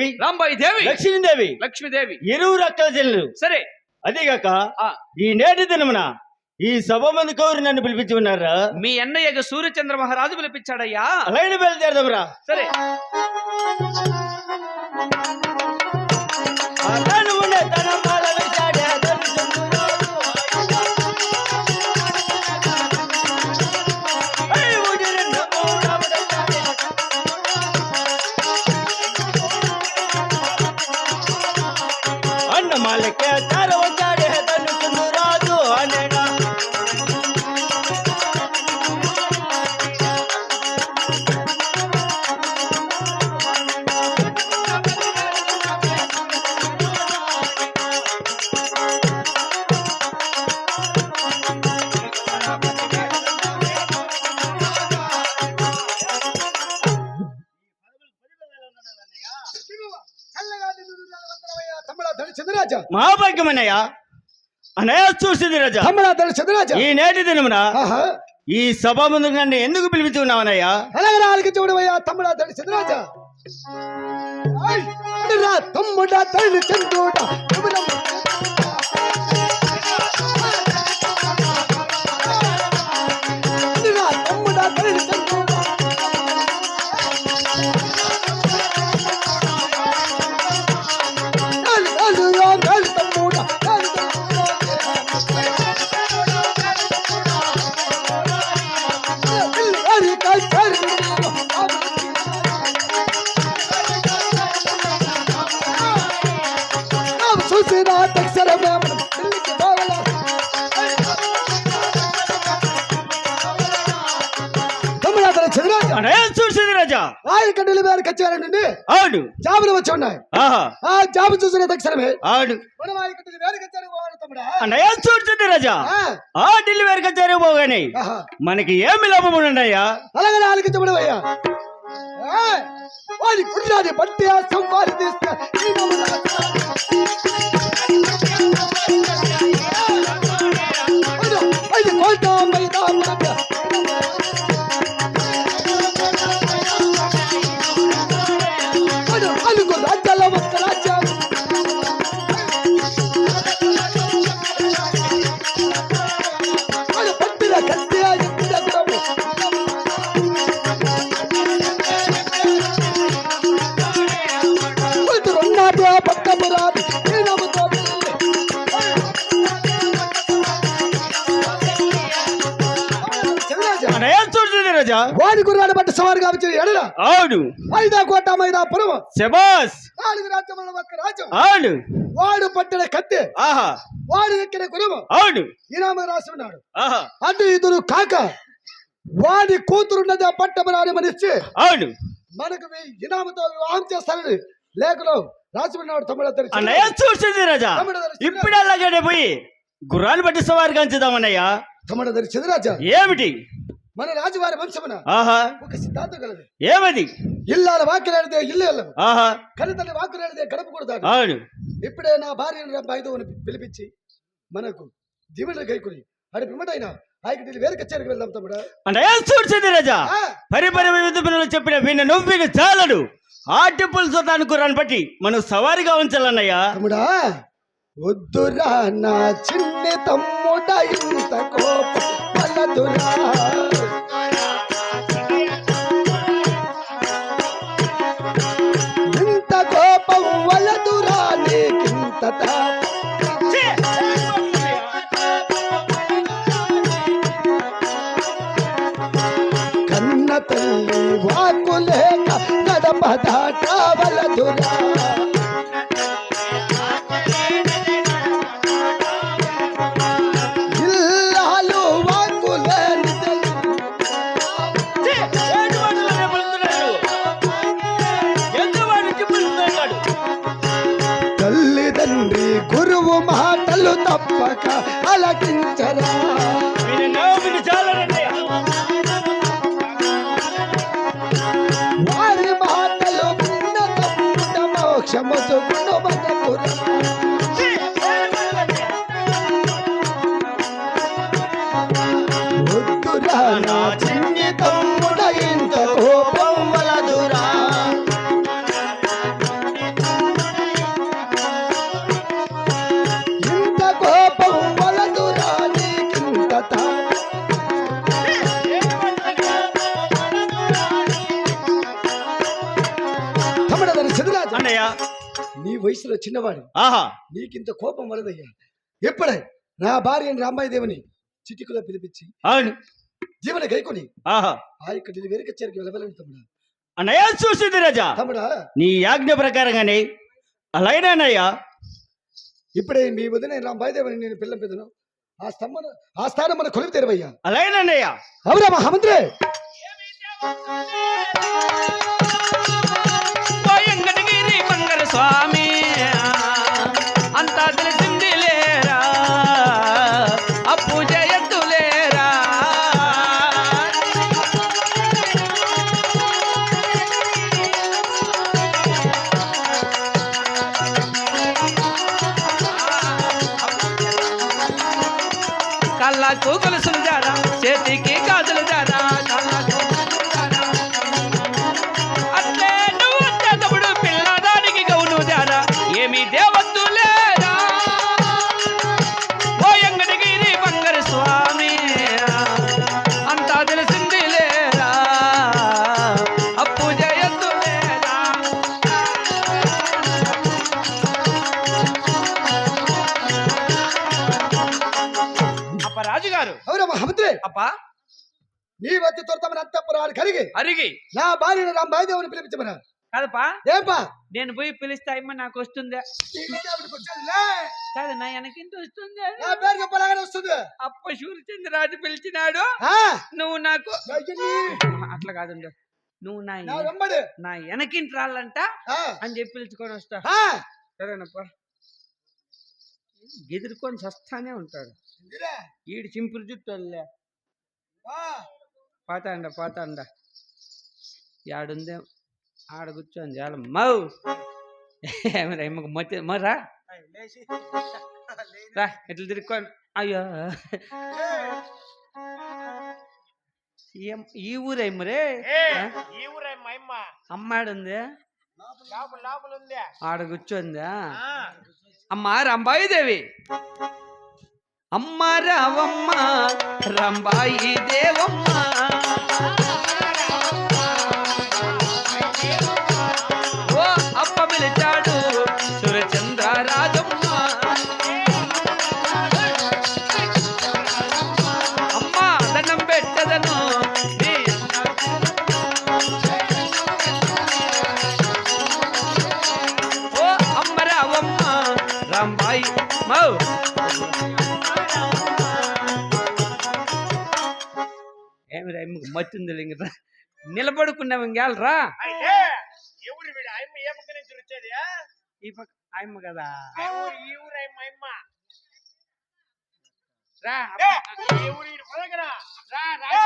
దేవి రాంబాయి దేవి లక్ష్మీదేవి లక్ష్మీదేవి. ఇరువురు అక్కల చెల్లెలు. సరే. అదేగాక ఆ. ఈ నేటి దినమున ఈ సభ మంది కౌరు నన్ను పిలిపించి ఉన్నారా? మీ అన్నయ్యగా సూర్యచంద్ర మహారాజు పిలిపించాడయ్యా. అలాగే బయలుదేరదాంరా సరే. माल क्या चारों మహాభాగ్యమన్నయ్య అనయ చూసింది రాజా. తల్లి చంద్రరాజ ఈ నేటి దినమున ఈ సభ ముందు నన్ను ఎందుకు పిలిపించి ఉన్నావనయ్యా అలాగే ఆలకి చూడవయ్యా తమ్ముడా తల్లి చంద్రరాజ ఆయ్, రా తమ్ముడా తల్లి చంద్రుడా చూసింది రాజా? ఆయన కంటిల మీద కచ్చారండి ఆడు జాబులు వచ్చి ఉన్నాయి. ఆహా. ఆ జాబు చూసిన తక్షణమే తమ్ముడా. అన్నయ్య చూసింది రాజా? ఆ, డెలివరీ కచ్చారు పోగానే. మనకి ఏమి లాభం ఉండయ్యా అలాగే చెప్పడమయ్యా వాడి కుర్రాది బట్టి ఆ సంపాదిస్తే వాడి గుర్రాన్ని బట్టి సవారు కాబట్టి ఎడల. ఆడు ఐదా కోట మైదా పురము. శబాస్. నాలుగు రాజ్యముల ఒక్క రాజ్యం ఆడు వాడు పట్టిన కత్తి. ఆహా. వాడు ఎక్కిన గురము ఆడు ఇనామ రాసి ఉన్నాడు. ఆహా. అటు ఇద్దరు కాక వాడి కూతురున్నది ఆ పట్టము రాని మనిషి ఆడు మనకు ఇనామతో వివాహం చేస్తానని లేఖలో రాసి ఉన్నాడు తమ్ముడు అన్నయ్య చూసింది రాజా. ఇప్పుడు అలాగే పోయి గుర్రాన్ని బట్టి సవారి కంచుదామన్నయ్య తమ్ముడు చంద్రరాజ ఏమిటి? మన రాజువారి వంశమున ఆహా. ఒక సిద్ధాంతం కలదు. ఏమది? ఇల్లాల వాక్యలాడితే ఇల్లు వెళ్ళము ఆహా. కనితల్లి వాక్యలాడితే గడప కూడదాడు ఆడు ఇప్పుడే నా భార్యను బైదవుని పిలిపించి మనకు దీవెన కైకుని. అడి పిమ్మటైన ఆయనకి వేరే కచేరికి వెళ్దాం తమ్ముడా. అన్నయ్య చూసింది రాజా? పరిపరి వివిధ పనులు చెప్పిన విన్న నువ్వు చాలడు. ఆటి పులుసు గుర్రాన్ని బట్టి మనం సవారిగా ఉంచాలన్నయ్యా. తమ్ముడా వద్దురా నా చిన్ని తమ్ముడా ఇంత కోపం పలదురా ఇలా పిలుస్తున్నాడు? ఎందుకు వాడికి పిలుస్తున్నాడు? తల్లిదండ్రి గురువు మాటలు తప్పక అలకించరా मोक्ष मोचो गुण వయసులో చిన్నవాడు. ఆహా. నీకింత కోపం వలదయ్యా. ఎప్పుడే? నా భార్య రాంబాయి దేవుని చిటికలో పిలిపించి అవును. జీవన గైకొని ఆహా. ఆ యొక్క డెలివరీ కచేరికి వెళ్ళవలని తమ్ముడా. అన్నయ్య చూసింది రాజా. తమ్ముడా. నీ ఆజ్ఞ ప్రకారంగానే అలాగే అన్నయ్య. ఇప్పుడే మీ వదిన రాంబాయి దేవుని నేను పిల్లం పెదను ఆ స్తంభన ఆ స్థానం మన కొలివి తెరవయ్యా. అలాగే అన్నయ్య. అవునా మహామంత్రి! నీ వచ్చి తొడతమని అంతపురాలు కలిగి అరిగి. నా భార్య రాంబాయి దేవుని పిలిపించమరా కాదప్పా? ఏంపా? నేను పోయి పిలిస్తే అమ్మ నాకు వస్తుందా? కాదు నా వెనకింత వస్తుందా? నా పేరు చెప్పలాగానే వస్తుంది. అప్ప సూర్యచంద్రరాజు పిలిచినాడు. ఆ, నువ్వు నాకు అట్లా కాదుండు. నువ్వు నా నా వెనకింటి రాళ్ళంట అని చెప్పి పిలుచుకొని వస్తా. సరేనప్ప. ఎదుర్కొని సస్తానే ఉంటాడు. ఈడు చింపురు జుట్టు పాతాండ పాతాండ. యాడుందే? ఆడ కూర్చొని చాలా. మౌ! ఏమరా మొత్త మరా రా. ఇట్లా తిరుక్కోండి అయ్యో. ఏం ఈ ఊరేమరే ఈ ఊరే మా అమ్మ. అమ్మాడుంది? ఆడ కూర్చోందా? అమ్మ రంబాయి దేవి. అమ్మ రావమ్మ రంబాయి దేవమ్మ. ఏమి రా మత్తుంది లింగ నిలబడుకున్నావు ఇంకేళ్ళరా అయితే ఎవరు వీడు? అమ్మ ఏ పక్క నుంచి వచ్చేది? ఈ పక్క కదా. ఈ ఊరే అమ్మ రా రా, రా.